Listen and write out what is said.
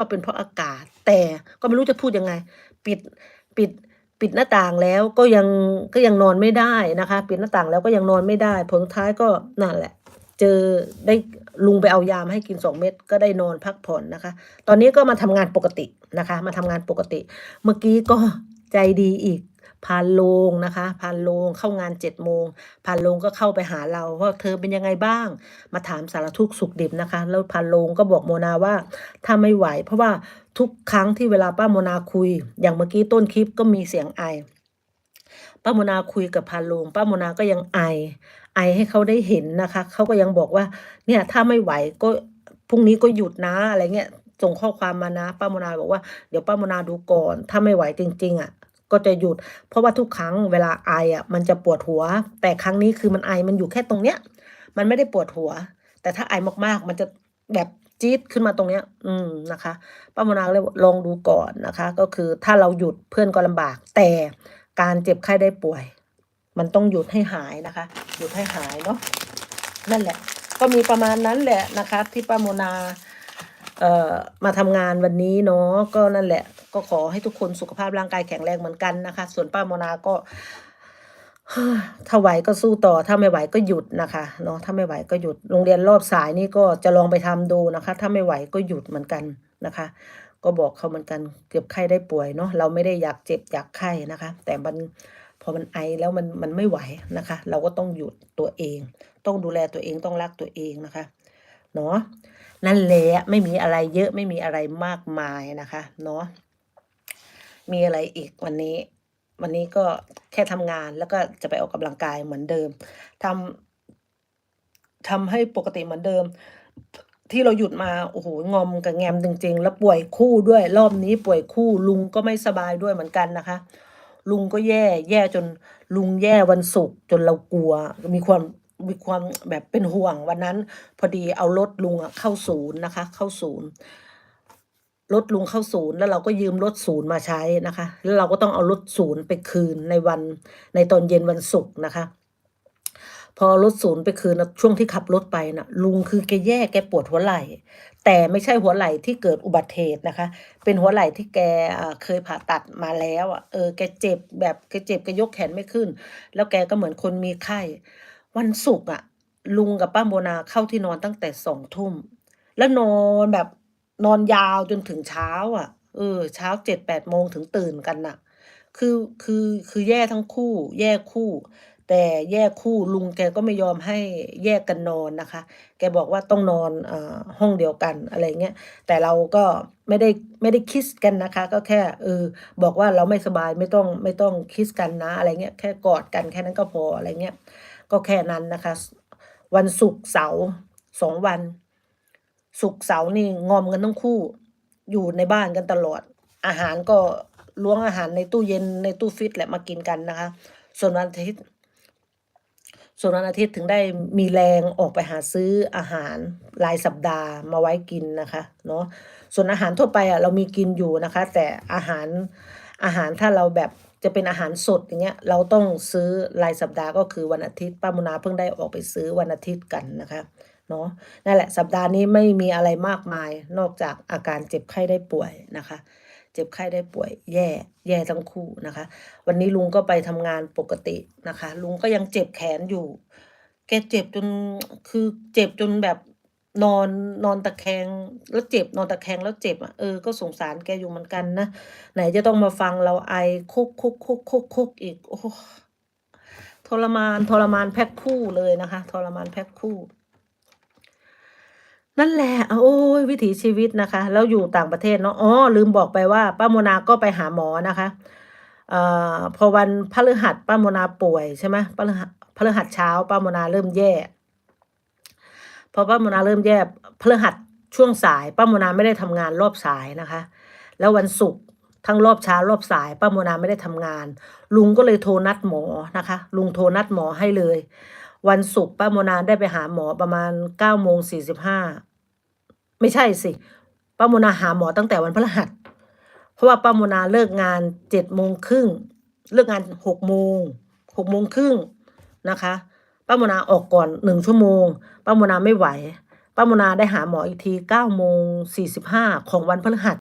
ว่าเป็นเพราะอากาศ แต่ก็ไม่รู้จะพูดยังไง ปิดปิดปิดหน้าต่างแล้วก็ยังก็ยังนอนไม่ได้นะคะ ปิดหน้าต่างแล้วก็ยังนอนไม่ได้ ผลท้ายก็นั่นแหละ เจอได้ลุงไปเอายามให้กินสองเม็ดก็ได้นอนพักผ่อนนะคะ ตอนนี้ก็มาทำงานปกตินะคะ มาทำงานปกติ เมื่อกี้ก็ใจดีอีก พานโลงนะคะพานโลงเข้างานเจ็ดโมงพานโลงก็เข้าไปหาเราว่าเธอเป็นยังไงบ้าง มาถามสารทุกข์สุขดิบนะคะ แล้วพานโลงก็บอกโมนาว่าถ้าไม่ไหว เพราะว่าทุกครั้งที่เวลาป้าโมนาคุย อย่างเมื่อกี้ต้นคลิปก็มีเสียงไอป้าโมนาคุยกับพานโลงป้าโมนาก็ยังไอ ไอให้เขาได้เห็นนะคะเขาก็ยังบอกว่าเนี่ยถ้าไม่ไหวก็พรุ่งนี้ก็หยุดนะอะไรเงี้ยส่งข้อความมานะป้าโมนาบอกว่าเดี๋ยวป้าโมนาดูก่อน ถ้าไม่ไหวจริง ๆ อะ ก็จะหยุด เพราะว่าทุกครั้งเวลาไออะมันจะปวดหัว แต่ครั้งนี้คือมันไอมันอยู่แค่ตรงเนี้ย มันไม่ได้ปวดหัว แต่ถ้าไอมากๆ มันจะแบบจี๊ดขึ้นมาตรงเนี้ย อืมนะคะป้าโมนาเลยลองดูก่อนนะคะ ก็คือถ้าเราหยุดเพื่อนก็ลำบาก แต่การเจ็บไข้ได้ป่วย มันต้องหยุดให้หายนะคะ หยุดให้หายเนาะนั่นแหละ ก็มีประมาณนั้นแหละนะคะ ที่ป้าโมนา มาทำงานวันนี้เนาะก็นั่นแหละ ก็ขอให้ทุกคนสุขภาพร่างกายแข็งแรงเหมือนกันนะคะ ส่วนป้าโมนาก็ถ้าไหวก็สู้ต่อ ถ้าไม่ไหวก็หยุดนะคะเนาะถ้าไม่ไหวก็หยุดโรงเรียนรอบสายนี่ก็จะลองไปทำดูนะคะ ถ้าไม่ไหวก็หยุดเหมือนกันนะคะ ก็บอกเขาเหมือนกันเจ็บไข้ได้ป่วยเนาะเราไม่ได้อยากเจ็บอยากไข้นะคะ แต่มันพอมันไอแล้วมันมันไม่ไหวนะคะ เราก็ต้องหยุดตัวเอง ต้องดูแลตัวเองต้องรักตัวเองนะคะเนาะ นั่นแหละไม่มีอะไรเยอะไม่มีอะไรมากมายนะคะเนาะมีอะไรอีกวันนี้ วันนี้ก็แค่ทำงานแล้วก็จะไปออกกำลังกายเหมือนเดิมทำทำให้ปกติเหมือนเดิม ที่เราหยุดมาโอ้โหงอมกับแงมจริงๆ แล้วป่วยคู่ด้วย รอบนี้ป่วยคู่ลุงก็ไม่สบายด้วยเหมือนกันนะคะ ลุงก็แย่ แย่จนลุงแย่วันศุกร์จนเรากลัว มีความ มีความแบบเป็นห่วงวันนั้น พอดีเอารถลุงเข้าศูนย์นะคะ เข้าศูนย์รถลุงเข้าศูนย์แล้วเราก็ยืมรถศูนย์มาใช้นะคะ แล้วเราก็ต้องเอารถศูนย์ไปคืนในวันในตอนเย็นวันศุกร์นะคะ พอรถศูนย์ไปคืนนะช่วงที่ขับรถไปนะลุงคือแกแย่แกปวดหัวไหล่ แต่ไม่ใช่หัวไหล่ที่เกิดอุบัติเหตุนะคะ เป็นหัวไหล่ที่แกเคยผ่าตัดมาแล้วอะเออแกเจ็บแบบแกเจ็บแกยกแขนไม่ขึ้น แล้วแกก็เหมือนคนมีไข้ วันศุกร์อะลุงกับป้าโมนาเข้าที่นอนตั้งแต่สองทุ่ม แล้วนอนแบบนอนยาวจนถึงเช้าอะเออ เช้าเจ็ดแปดโมงถึงตื่นกันน่ะ คือคือคือแย่ทั้งคู่ แย่คู่ แต่แยกคู่ลุงแกก็ไม่ยอมให้แยกกันนอนนะคะ แกบอกว่าต้องนอนอห้องเดียวกันอะไรเงี้ย แต่เราก็ไม่ได้ไม่ได้คิสกันนะคะ ก็แค่เออบอกว่าเราไม่สบายไม่ต้องไม่ต้องคิสกันนะอะไรเงี้ยแค่กอดกันแค่นั้นก็พออะไรเงี้ย ก็แค่นั้นนะคะ วันศุกร์เสาร์สองวันศุกร์เสาร์นี่งอมกันทั้งคู่ อยู่ในบ้านกันตลอด อาหารก็ล้วงอาหารในตู้เย็นในตู้ฟิตแหละมากินกันนะคะ ส่วนวันอาทิตย์ ส่วนวันอาทิตย์ถึงได้มีแรงออกไปหาซื้ออาหารรายสัปดาห์มาไว้กินนะคะเนาะส่วนอาหารทั่วไปอะเรามีกินอยู่นะคะ แต่อาหารอาหารถ้าเราแบบจะเป็นอาหารสดอย่างเงี้ยเราต้องซื้อรายสัปดาห์ก็คือวันอาทิตย์ป้ามุนาเพิ่งได้ออกไปซื้อวันอาทิตย์กันนะคะเนาะนั่นแหละสัปดาห์นี้ไม่มีอะไรมากมายนอกจากอาการเจ็บไข้ได้ป่วยนะคะ เจ็บไข้ได้ป่วยแย่แย่ทั้งคู่นะคะ วันนี้ลุงก็ไปทำงานปกตินะคะ ลุงก็ยังเจ็บแขนอยู่ แกเจ็บจนคือเจ็บจนแบบนอนนอนตะแคงแล้วเจ็บนอนตะแคงแล้วเจ็บอะเออก็สงสารแกอยู่เหมือนกันนะไหนจะต้องมาฟังเราไอคุกคุกคุกคุกคุกอีกโอ้ทรมานทรมานแพ็คคู่เลยนะคะ ทรมานแพ็คคู่ นั่นแหละโอ้ยวิถีชีวิตนะคะ แล้วอยู่ต่างประเทศเนาะอ๋อลืมบอกไปว่าป้าโมนาก็ไปหาหมอนะคะเอ่อพอวันพฤหัสป้าโมนาป่วยใช่ไหมพฤหัสพฤหัสเช้าป้าโมนาเริ่มแย่พอป้าโมนาเริ่มแย่พฤหัสช่วงสายป้าโมนาไม่ได้ทำงานรอบสายนะคะ แล้ววันศุกร์ทั้งรอบเช้ารอบสายป้าโมนาไม่ได้ทำงาน ลุงก็เลยโทรนัดหมอนะคะ ลุงโทรนัดหมอให้เลย วันศุกร์ป้าโมนาได้ไปหาหมอประมาณเก้าโมงสี่สิบห้า ไม่ใช่สิป้าโมนาหาหมอตั้งแต่วันพฤหัส เพราะว่าป้าโมนาเลิกงานเจ็ดโมงครึ่งเลิกงานหกโมงหกโมงครึ่งนะคะป้าโมนาออกก่อนหนึ่งชั่วโมงป้าโมนาไม่ไหวป้าโมนาได้หาหมออีกทีเก้าโมงสี่สิบห้าของวันพฤหัส